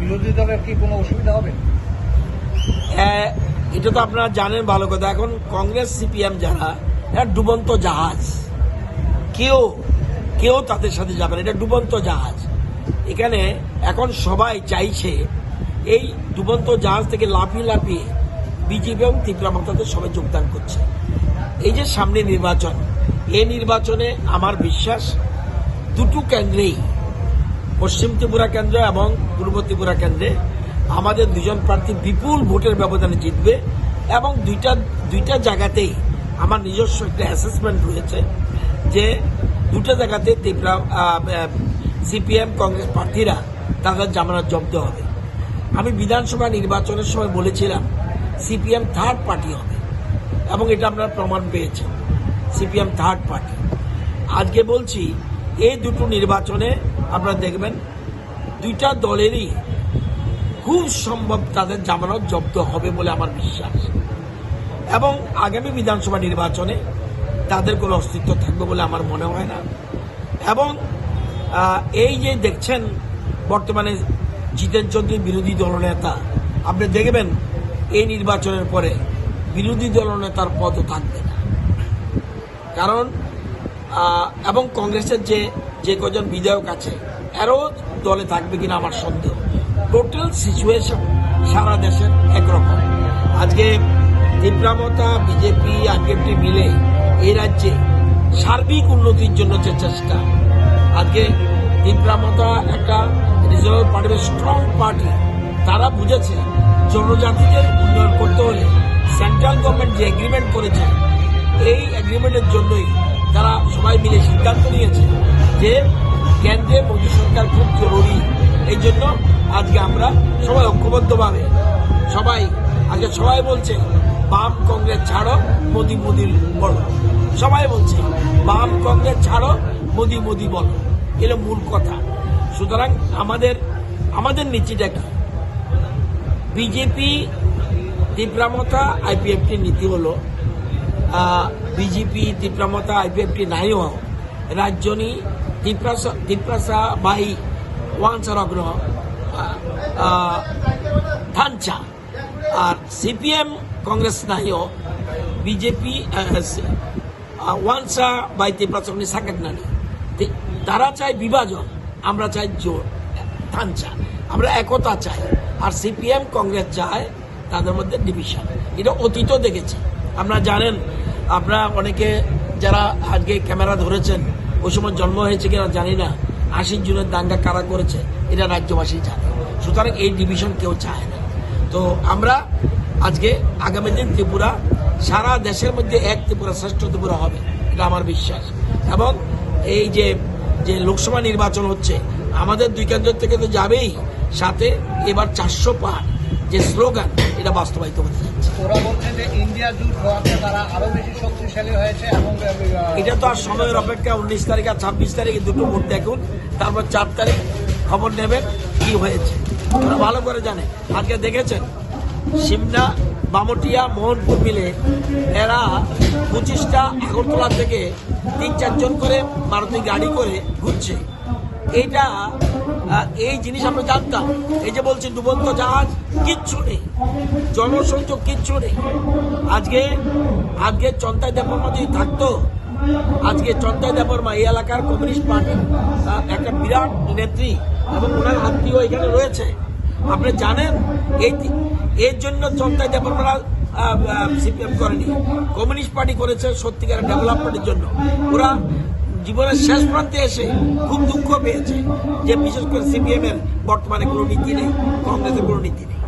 বিরোধী দলের কি কোনো অসুবিধা হবে? হ্যাঁ, এটা তো আপনারা জানেন ভালো কথা। এখন কংগ্রেস সিপিএম যারা এরা ডুবন্ত জাহাজ। কেউ কেউ তাদের সাথে যাবে না। এটা ডুবন্ত জাহাজ। এখানে এখন সবাই চাইছে এই ডুবন্ত জাহাজ থেকে লাফিয়ে লাফিয়ে বিজেপি এবং ত্রিপুরা তীব্রামতাতে সবাই যোগদান করছে। এই যে সামনে নির্বাচন এই নির্বাচনে আমার বিশ্বাস দুটো কেন্দ্রেই পশ্চিম ত্রিপুরা কেন্দ্র এবং পূর্ব ত্রিপুরা কেন্দ্রে আমাদের দুজন প্রার্থী বিপুল ভোটের ব্যবধানে জিতবে এবং দুইটা দুইটা জায়গাতেই আমার নিজস্ব একটা অ্যাসেসমেন্ট রয়েছে যে দুটো জায়গাতে ত্রিপুরা সিপিএম কংগ্রেস প্রার্থীরা তাদের জামানত জব্দ হবে। আমি বিধানসভা নির্বাচনের সময় বলেছিলাম, সিপিএম থার্ড পার্টি হবে এবং এটা আপনারা প্রমাণ পেয়েছেন, সিপিএম থার্ড পার্টি আজকে বলছি, এই দুটো নির্বাচনে আপনারা দেখবেন, দুইটা দলেরই খুব সম্ভব তাদের জামানত জব্দ হবে বলে আমার বিশ্বাস। এবং আগামী বিধানসভা নির্বাচনে তাদের কোনো অস্তিত্ব থাকবে বলে আমার মনে হয় না। এবং এই যে দেখছেন, বর্তমানে জিতেন চৌধুরী বিরোধী দলনেতা, আপনি দেখবেন, এই নির্বাচনের পরে বিরোধী দলনেতার পদও থাকবে না। কারণ এবং কংগ্রেসের যে যে কজন বিধায়ক আছে, এরও দলে থাকবে কিনা আমার সন্দেহ। টোটাল সিচুয়েশন সারা দেশের একরকম। আজকে তীব্রামতা বিজেপি আরপিএফটি মিলে এই রাজ্যে সার্বিক উন্নতির জন্য যে চেষ্টা। আজকে তীব্রামতা একটা রিজার্ভ পার্টির স্ট্রং পার্টি তারা বুঝেছে জনজাতিদের উন্নয়ন করতে হলে সেন্ট্রাল গভর্নমেন্ট যে এগ্রিমেন্ট করেছে, এই এগ্রিমেন্টের জন্যই মিলে সিদ্ধান্ত নিয়েছে যে কেন্দ্রে মোদী সরকার খুব জরুরি। এই জন্য আজকে আমরা সবাই ঐক্যবদ্ধভাবে, সবাই, আজকে সবাই বলছে, বাম কংগ্রেস ছাড়ো, মোদি মোদির বলো। সবাই বলছে, বাম কংগ্রেস ছাড়ো, মোদি মোদি বলো। এলো মূল কথা। সুতরাং আমাদের আমাদের নীতিটা কি? বিজেপি তীব্রামতা, আইপিএফটির নীতি হলো বিজেপি তীব্রামতা আইপিএফটি নাইও রাজ্যনি তীব্রাসা তীব্রাসা বাই ওয়ানসারগ্ন থানচা। আর সিপিএম কংগ্রেস নাইও বিজেপি ওয়ানসা বাই তীব্রাসগ্নি সাকেট নানি। তারা চায় বিভাজন, আমরা চাই জোর থানচা। আমরা একতা চাই। আর সিপিএম কংগ্রেস চায় তাদের মধ্যে ডিভিশন। এটা অতীতও দেখেছি। আপনারা জানেন আপনারা অনেকে যারা আজকে ক্যামেরা ধরেছেন, ওই সময় জন্ম হয়েছে কিনা জানি না। আশি জুনের দাঙ্গা কারা করেছে, এটা রাজ্যবাসী জানে। সুতরাং এই ডিভিশন কেউ চায় না। তো আমরা আজকে আগামী দিন ত্রিপুরা, সারা দেশের মধ্যে এক ত্রিপুরা, শ্রেষ্ঠ ত্রিপুরা হবে, এটা আমার বিশ্বাস। এবং এই যে যে লোকসভা নির্বাচন হচ্ছে, আমাদের দুই কেন্দ্র থেকে তো যাবেই, সাথে এবার চারশো পার। যে স্লোগান এটা বাস্তবায়িত হতে যাচ্ছে ওরা বলছে যে ইন্ডিয়া জুট হওয়াতে তারা আরও বেশি শক্তিশালী হয়েছে এবং এটা তো আর সময়ের অপেক্ষা উনিশ তারিখ আর ছাব্বিশ তারিখে দুটো ভোট দেখুন তারপর চার তারিখ খবর নেবেন কি হয়েছে। ওরা ভালো করে জানে। আজকে দেখেছেন সিমনা বামটিয়া মোহনপুর মিলে এরা পঁচিশটা আগরতলা থেকে তিন চারজন করে মারুতি গাড়ি করে ঘুরছে। এইটা আহ, এই জিনিস আমরা জানতাম। এই যে বলছি ডুবন্ত জাহাজ, কিচ্ছু নেই। জনসংযোগ কিচ্ছু নেই। আজকে আজকে চন্তাই দেববর্মা যদি থাকতো, আজকে চন্তাই দেববর্মা এই এলাকার কমিউনিস্ট পার্টির একটা বিরাট নেত্রী এবং ওনার আত্মীয় এখানে রয়েছে। আপনি জানেন, এই এর জন্য চন্তাই দেববর্মারা সিপিএম করেনি। কমিউনিস্ট পার্টি করেছে সত্যিকারের ডেভেলপমেন্টের জন্য। ওরা জীবনের শেষ প্রান্তে এসে খুব দুঃখ পেয়েছে যে বিশেষ করে সিপিএম এর বর্তমানে কোনো নীতি নেই, কংগ্রেসের কোনো নীতি নেই।